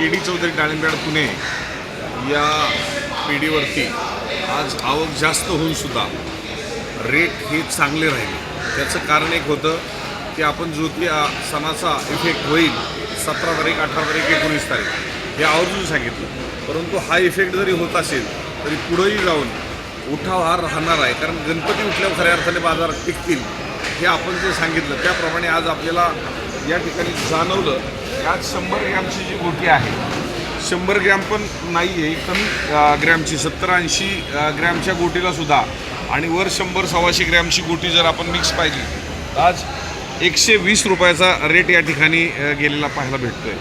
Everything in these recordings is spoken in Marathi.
के डी चौधरी डाळिंबयाड पुणे या पिढीवरती आज आवक जास्त होऊन सुद्धा रेट हे चांगले राहिले. त्याचं कारण एक होतं की आपण ज्योती सणाचा इफेक्ट होईल सतरा तारीख अठरा तारीख एकोणीस तारीख हे आवर्जून सांगितलं. परंतु हा इफेक्ट जरी होत असेल तरी पुढंही जाऊन उठाव हा राहणार आहे. कारण गणपती उठल्यावर खऱ्या अर्थाने बाजार टिकतील हे आपण जे सांगितलं त्याप्रमाणे आज आपल्याला या ठिकाणी जाणवलं. आज शंभर ग्रॅमची जी गोटी आहे शंभर ग्रॅम पण नाही आहे कमी ग्रॅमची सत्तर ऐंशी ग्रॅमच्या गोटीला सुद्धा. आणि वर शंभर सव्वाशे ग्रॅमची गोटी जर आपण मिक्स पाहिली आज एकशे वीस रुपयाचा रेट या ठिकाणी गेलेला पाहायला भेटतोय.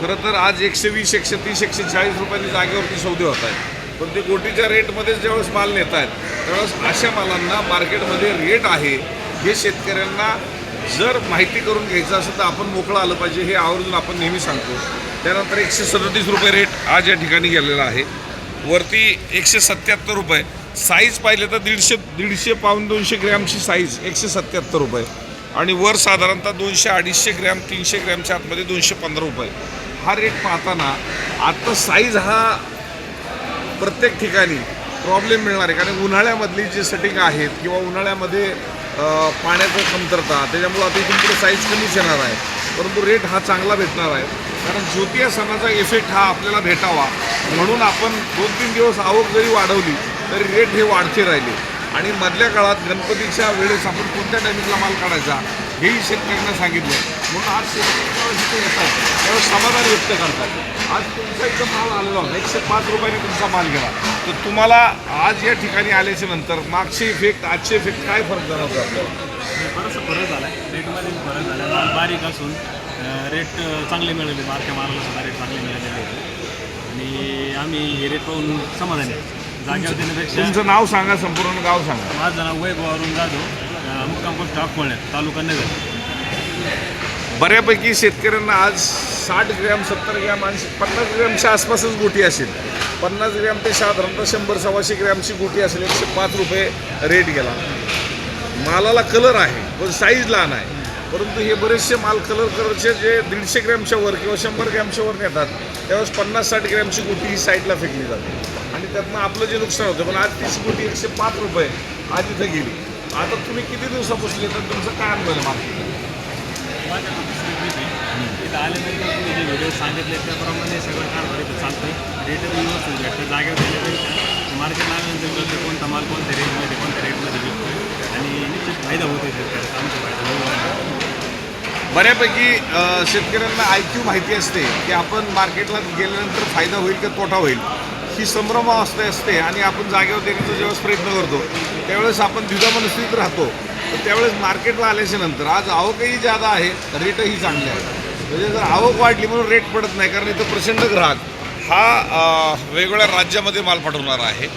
खरं तर आज एकशे वीस एकशे तीस एकशे चाळीस रुपयांनी जागेवरती सौदे होत आहेत. पण ते गोटीच्या रेटमध्येच ज्यावेळेस माल नेत आहेत त्यावेळेस अशा मालांना मार्केटमध्ये रेट आहे. हे शेतकऱ्यांना जर माहिती करून घ्यायचं असेल तर आपण मोकळं आलं पाहिजे. हे आवर्जून आपण नेहमी सांगतो. त्यानंतर एकशे सदतीस रुपये रेट आज या ठिकाणी गेलेला आहे. वरती एकशे सत्याहत्तर रुपये. साईज पाहिले तर दीडशे दीडशे पाऊन दोनशे ग्रॅमची साईज एकशे सत्याहत्तर रुपये. आणि वर साधारणतः दोनशे अडीचशे ग्रॅम तीनशे ग्रॅमच्या आतमध्ये दोनशे पंधरा रुपये. हा रेट पाहताना आत्ता साईज हा प्रत्येक ठिकाणी प्रॉब्लेम मिळणार आहे. कारण उन्हाळ्यामधली जी सेटिंग आहेत किंवा उन्हाळ्यामध्ये पाण्याचं कमतरता त्याच्यामुळं आता इथून पुढे साईज कमीच येणार आहे. परंतु रेट हा चांगला भेटणार आहे. कारण ज्योतिया सणाचा इफेक्ट हा आपल्याला भेटावा. म्हणून आपण दोन तीन दिवस आवक जरी वाढवली तरी रेट हे वाढते राहिले. आणि मधल्या काळात गणपतीच्या वेळेस आपण कोणत्या टायमिंगला माल काढायचा हेही शेतकऱ्यांना सांगितलं. म्हणून आज शेतकरी येतात. त्यावेळेस समाधान व्यक्त करतात. आज तुमचा इथं माल आलेला होता. एकशे पाच रुपयाने तुमचा माल गेला. तर तुम्हाला आज या ठिकाणी आल्याच्यानंतर मागचे इफेक्ट आजचे इफेक्ट काय फरक जाणवतो आपल्याला? बराचसा फरक झाला आहे रेटमध्ये फरक झाला माल बारीक असून रेट चांगले मिळाले बारक्या मालाला सुद्धा रेट चांगले मिळालेले आहेत आणि आम्ही हे रेट पाहून समाधानी आहे. जागेवर देण्यापेक्षा तुमचं नाव सांगा संपूर्ण गाव सांगा. माझं नाव वैभव अरुण जाधव. मुक्काम पोस्ट तालुका नगर. बऱ्यापैकी शेतकऱ्यांना आज साठ ग्रॅम सत्तर ग्रॅम आणि पन्नास ग्रॅमच्या आसपासच गोटी असेल. पन्नास ग्रॅम ते साधारणतः शंभर सव्वाशे ग्रॅमची गोटी असेल. एकशे पाच रुपये रेट गेला. मालाला कलर आहे पण साईज लहान आहे. परंतु हे बरेचसे माल कलर कलरचे जे दीडशे ग्रॅमच्या वर किंवा शंभर ग्रॅमच्या वर नेतात त्यावेळेस पन्नास साठ ग्रॅमची गोटी ही साईडला फेकली जाते. आणि त्यातनं आपलं जे नुकसान होतं पण आज तीस गोटी एकशे पाच रुपये आज इथं गेली. आता तुम्ही किती दिवसापासून येतात तुमचं काय अनुभव आहे मार्केट माझ्याकडे दुसरी आल्यानंतर तुम्ही जे व्हिडिओ सांगितले त्याप्रमाणे सगळं कारभार इथं चालतं रेटर व्यवस्थित भेटतं जागेवर गेल्यापेक्षा मार्केट आल्यानंतर कळतं कोणता माल कोणत्या रेटमध्ये कोणत्या रेटमध्ये विकतो आणि निश्चित फायदा होतो शेतकऱ्याचा आमचा फायदा बऱ्यापैकी शेतकऱ्यांना आय क्यू माहिती असते की आपण मार्केटला गेल्यानंतर फायदा होईल का तोटा होईल? ही संभ्रम अवस्था असते आणि आपण जागेवर देण्याचा ज्यावेळेस प्रयत्न करतो त्यावेळेस आपण द्विधा मनस्थितीत राहतो. त्यावेळेस मार्केटला आल्याच्यानंतर आज आवकही जादा आहे रेटही चांगले आहेत. म्हणजे जर आवक वाढली म्हणून रेट पडत नाही कारण इथं प्रचंड ग्राहक हा वेगवेगळ्या राज्यामध्ये माल पाठवणारा आहे.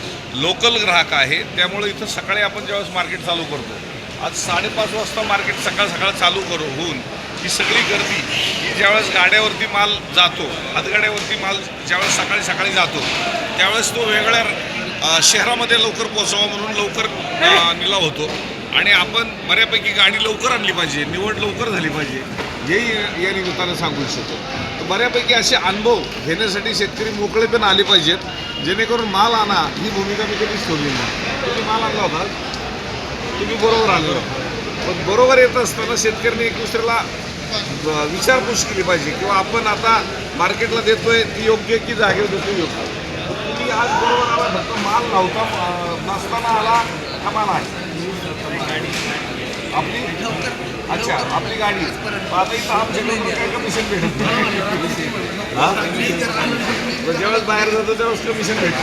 लोकल ग्राहक आहे त्यामुळे इथं सकाळी आपण ज्यावेळेस मार्केट चालू करतो आज साडेपाच वाजता मार्केट सकाळ सकाळ चालू करू होऊन ही सगळी गर्दी ही ज्यावेळेस गाड्यावरती माल जातो हातगाड्यावरती माल ज्यावेळेस सकाळी सकाळी जातो त्यावेळेस तो वेगळ्या शहरामध्ये लवकर पोचावा म्हणून लवकर अ, निलाव होतो. आणि आपण बऱ्यापैकी गाडी लवकर आणली पाहिजे निवड लवकर झाली पाहिजे हेही या निमित्तानं सांगू इच्छितो. तर बऱ्यापैकी असे अनुभव घेण्यासाठी शेतकरी मोकळे पण आले पाहिजेत. जेणेकरून माल आणा ही भूमिका मी कधीच ठेवली नाही. तुम्ही माल आणला होता. तुम्ही बरोबर आलो पण बरोबर येत असताना शेतकऱ्यांनी एक दुसऱ्याला विचारपूस केली पाहिजे किंवा आपण आता मार्केटला देतोय ती योग्य की जागेवर देतो योग्य. तुम्ही आज बरोबर आला फक्त माल नव्हता नसताना आला हा माल आहे. आपली अच्छा आपली गाडी. आता इथं कमिशन भेटत. हा? ज्यावेळेस बाहेर जातो त्यावेळेस कमिशन भेटतं.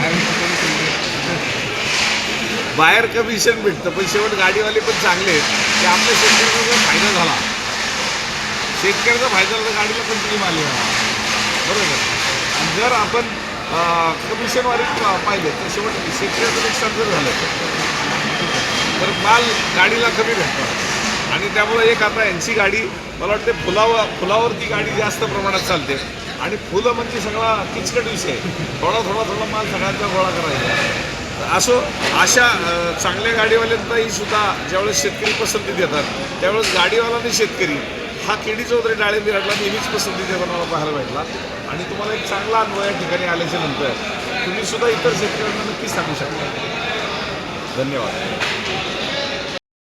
बाहेर कमिशन भेटतं पण शेवट गाडीवाले पण चांगले आहेत. की आपल्या शेतकऱ्याचा जर फायदा झाला. शेतकऱ्याचा फायदा झाला गाडीला पण तुम्ही माल बरोबर. आणि जर आपण कमिशनवारी पाहिले तर शेवट शेतकऱ्याचं नुकसान जर झालं तर माल गाडीला कमी भेटतो. आणि त्यामुळं एक आता यांची गाडी मला वाटते फुलावर फुलावरती गाडी जास्त प्रमाणात चालते. आणि फुलं म्हणजे सगळा किचकट विषय. थोडा थोडा थोडा माल सगळ्यांचा गोळा करायचा. तर असो अशा चांगल्या गाडीवाल्यांनाही सुद्धा ज्यावेळेस शेतकरी पसंती देतात त्यावेळेस गाडीवाला शेतकरी हा केडी चौधरी डाळिंब यार्डला नेहमीच पसंती देताना मला पाहायला भेटला. आणि तुम्हाला एक चांगला अनुभव या ठिकाणी आल्याच्यानंतर तुम्ही सुद्धा इतर शेतकऱ्यांना नक्कीच सांगू शकता. 都没有